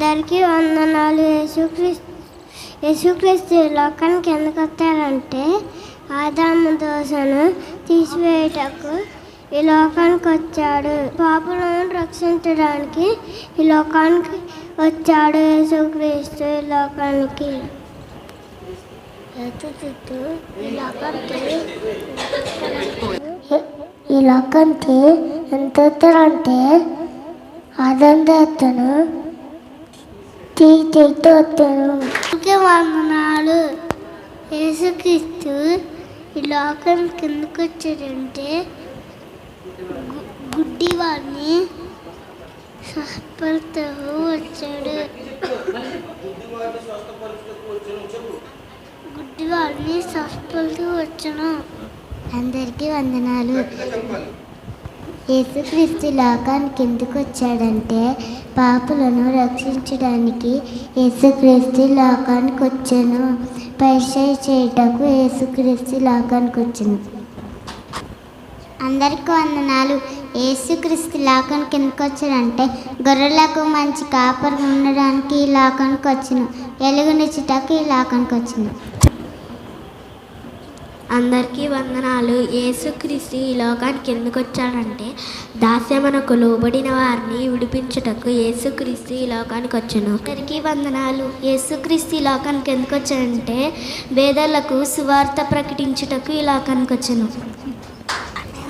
అందరికీ వందనాలు. యేసుక్రీస్తు యేసుక్రీస్తు ఈ లోకానికి ఎందుకు వచ్చారంటే ఆదాము దోషను తీసివేయటకు ఈ లోకానికి వచ్చాడు. పాపులను రక్షించడానికి ఈ లోకానికి వచ్చాడు యేసుక్రీస్తు ఈ లోకానికి. యేసుక్రీస్తు ఈ లోకానికి ఈ లోకానికి ఎంత వచ్చారంటే అదంతను తీర్చితో వందనాలు. యేసుక్రీస్తు ఈ లోకం కిందకు వచ్చాడంటే గు- గుడ్డి వాడిని సహపడుతూ వచ్చాడు. గుడ్డి వాడిని సహపడుతూ వచ్చాను. అందరికీ వందనాలు. యేసుక్రీస్తు లోకానికి ఎందుకు వచ్చాడంటే పాపులను రక్షించడానికి యేసుక్రీస్తు లోకానికి వచ్చాను పరిచయ చేయటకు యేసుక్రీస్తు లోకానికి వచ్చాను అందరికీ వందనాలు. యేసుక్రీస్తు లోకానికి ఎందుకు వచ్చాడంటే గొర్రెలకు మంచి కాపరి ఉండడానికి ఈ లోకానికి వచ్చాను వెలుగునిచ్చుటకు ఈ లోకానికి వచ్చాను అందరికీ వందనాలు. యేసుక్రీస్తు ఈ లోకానికి ఎందుకు వచ్చాడంటే దాస్యమనకు లోబడిన వారిని విడిపించుటకు యేసుక్రీస్తు ఈ లోకానికి వచ్చాను. అందరికీ వందనాలు. యేసుక్రీస్తు ఈ లోకానికి ఎందుకు వచ్చాడంటే వేదలకు సువార్త ప్రకటించుటకు ఈ లోకానికి వచ్చాను.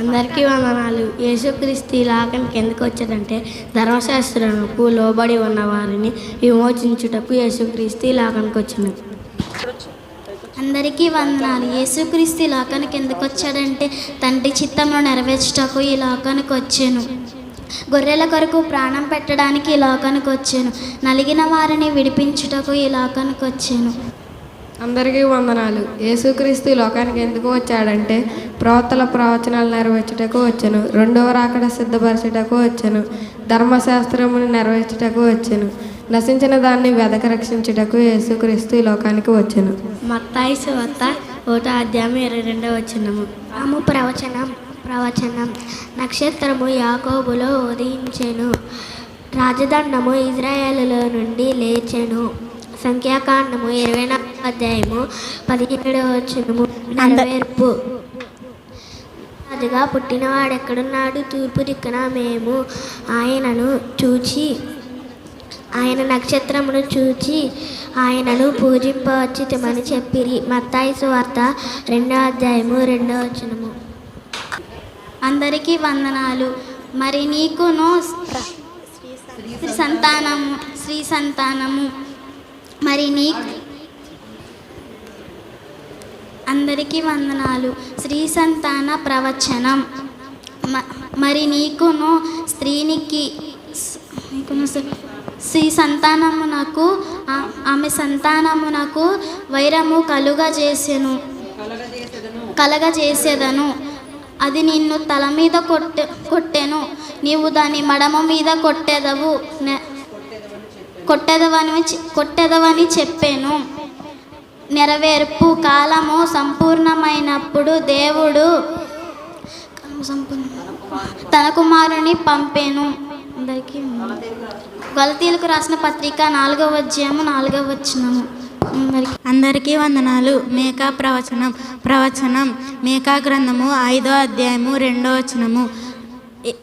అందరికీ వందనాలు. యేసుక్రీస్తు ఈ లోకానికి ఎందుకు వచ్చాడంటే ధర్మశాస్త్రముకు లోబడి ఉన్న వారిని విమోచించుటకు యేసుక్రీస్తు ఈ లోకానికి వచ్చాను. అందరికీ వందనాలు. యేసుక్రీస్తు ఈ లోకానికి ఎందుకు వచ్చాడంటే తండ్రి చిత్తంలో నెరవేర్చుటకు ఈ లోకానికి వచ్చాను. గొర్రెల కొరకు ప్రాణం పెట్టడానికి ఈ లోకానికి వచ్చాను. నలిగిన వారిని విడిపించుటకు ఈ లోకానికి వచ్చాను. అందరికీ వందనాలు. యేసుక్రీస్తు ఈ లోకానికి ఎందుకు వచ్చాడంటే ప్రవర్తల ప్రవచనాలు నెరవేర్చుటకు వచ్చాను. రెండవ రాకడ సిద్ధపరచుటకు వచ్చాను. ధర్మశాస్త్రమును నెరవేర్చుటకు వచ్చాను. నశించిన దాన్ని వెదక రక్షించుటకు యేసుక్రీస్తు ఈ లోకానికి వచ్చాను. మత్తాయి సువార్త ఒకటో అధ్యాయం ఇరవై రెండవ వచ్చినము ఆము ప్రవచనం ప్రవచనం. నక్షత్రము యాకోబులో ఉదయించెను. రాజదండము ఇజ్రాయేలులో నుండి లేచెను. సంఖ్యాకాండము ఇరవై నాలుగు అధ్యాయము పదిహేడవ వచ్చినము నెరవేర్పు. రాజుగా పుట్టినవాడు ఎక్కడున్నాడు తూర్పు దిక్కున మేము ఆయనను చూచి ఆయన నక్షత్రమును చూచి ఆయనను పూజింపవచ్చితమని చెప్పిరి. మత్తాయి సువార్త రెండో అధ్యాయము రెండో వచనము. అందరికీ వందనాలు. మరి నీకును శ్రీ సంతానము శ్రీ సంతానము మరి నీకు అందరికీ వందనాలు. శ్రీ సంతాన ప్రవచనం. మ- మరి నీకును స్త్రీనికి నీకును శ్రీ సంతానమునకు ఆమె సంతానమునకు వైరము కలుగజేసెను. కలగజేసేదను. అది నిన్ను తల మీద కొట్టె కొట్టెను. నీవు దాని మడమ మీద కొట్టెదవు. నె- కొట్టెదవని కొట్టెదవని చెప్పాను. నెరవేర్పు కాలము సంపూర్ణమైనప్పుడు దేవుడు సంపూర్ణ తన కుమారుని పంపాను. అందరికీ గలతీలకు రాసిన పత్రిక నాలుగవ అధ్యాయము నాలుగవ వచనము. అందరికీ వందనాలు. మేకా ప్రవచనం ప్రవచనం మేకా గ్రంథము ఐదో అధ్యాయము రెండో వచనము.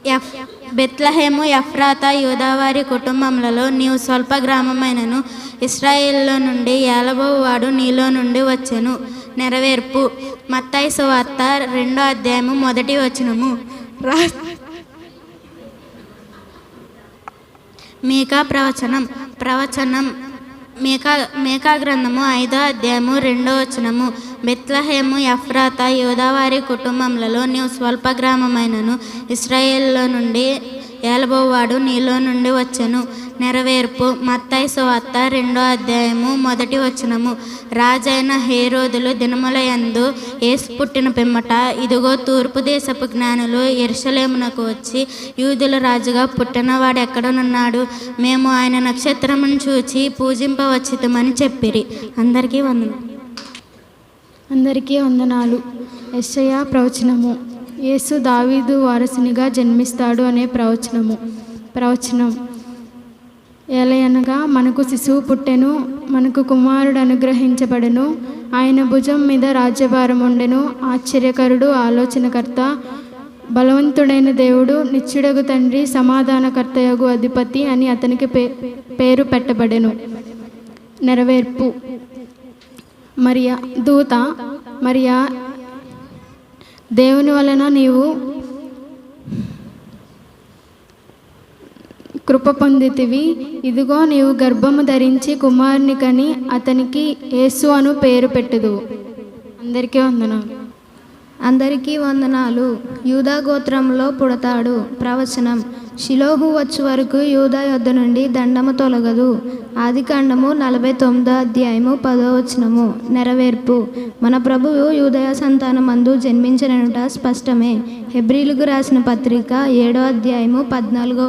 ఎఫ్ బెత్లహేము ఎఫ్రాత యూదావారి కుటుంబములలో నీవు స్వల్ప గ్రామమైనను. ఇస్రాయేల్లో నుండి ఏలబోవాడు నీలో నుండి వచ్చెను. నెరవేర్పు. మత్తాయి సువార్త రెండో అధ్యాయము మొదటి వచనము. రా మీకా ప్రవచనం ప్రవచనం మేకా మేకా గ్రంథము ఐదో అధ్యాయము రెండో వచనము. బెత్లహేము ఎఫ్రాత యోదావారి కుటుంబంలో నీవు స్వల్ప గ్రామమైనను ఇస్రాయేల్లో నుండి ఏలబోవాడు నీలో నుండి వచ్చెను. నెరవేర్పు. మత్తాయి సువార్త రెండో అధ్యాయము మొదటి వచనము. రాజైన హేరోదులు దినముల యందు పుట్టిన పిమ్మట ఇదిగో తూర్పు దేశపు జ్ఞానులు ఎరుసలేమునకు వచ్చి యూదుల రాజుగా పుట్టినవాడు ఎక్కడనున్నాడు? మేము ఆయన నక్షత్రమును చూచి పూజింపవచ్చితమని చెప్పిరి. అందరికీ వందనాలు. అందరికీ వందనాలు. యెషయా ప్రవచనము. యేసు దావీదు వారసునిగా జన్మిస్తాడు అనే ప్రవచనము. ప్రవచనం. ఎలయనగా మనకు శిశువు పుట్టెను మనకు కుమారుడు అనుగ్రహించబడెను ఆయన భుజం మీద రాజ్యభారం ఉండెను ఆశ్చర్యకరుడు ఆలోచనకర్త బలవంతుడైన దేవుడు నిత్యుడగు తండ్రి సమాధానకర్తయగు అధిపతి అని అతనికి పే పేరు పెట్టబడెను. నెరవేర్పు. మరియా దూత మరియా దేవుని వలన నీవు కృప పొందితివి. ఇదిగో నీవు గర్భము ధరించి కుమారుని కని అతనికి యేసు అను పేరు పెట్టుదు అందరికీ వందనాలు. అందరికీ వందనాలు. యూదా గోత్రంలో పుడతాడు ప్రవచనం. షిలోహు వచ్చు వరకు యూదా యొద్ద నుండి దండము తొలగదు. ఆది కాండము నలభై తొమ్మిదో అధ్యాయము పదో వచనము. నెరవేర్పు. మన ప్రభువు యూదయ సంతానమందు జన్మించననుట స్పష్టమే. హెబ్రిలకు రాసిన పత్రిక ఏడో అధ్యాయము పద్నాలుగో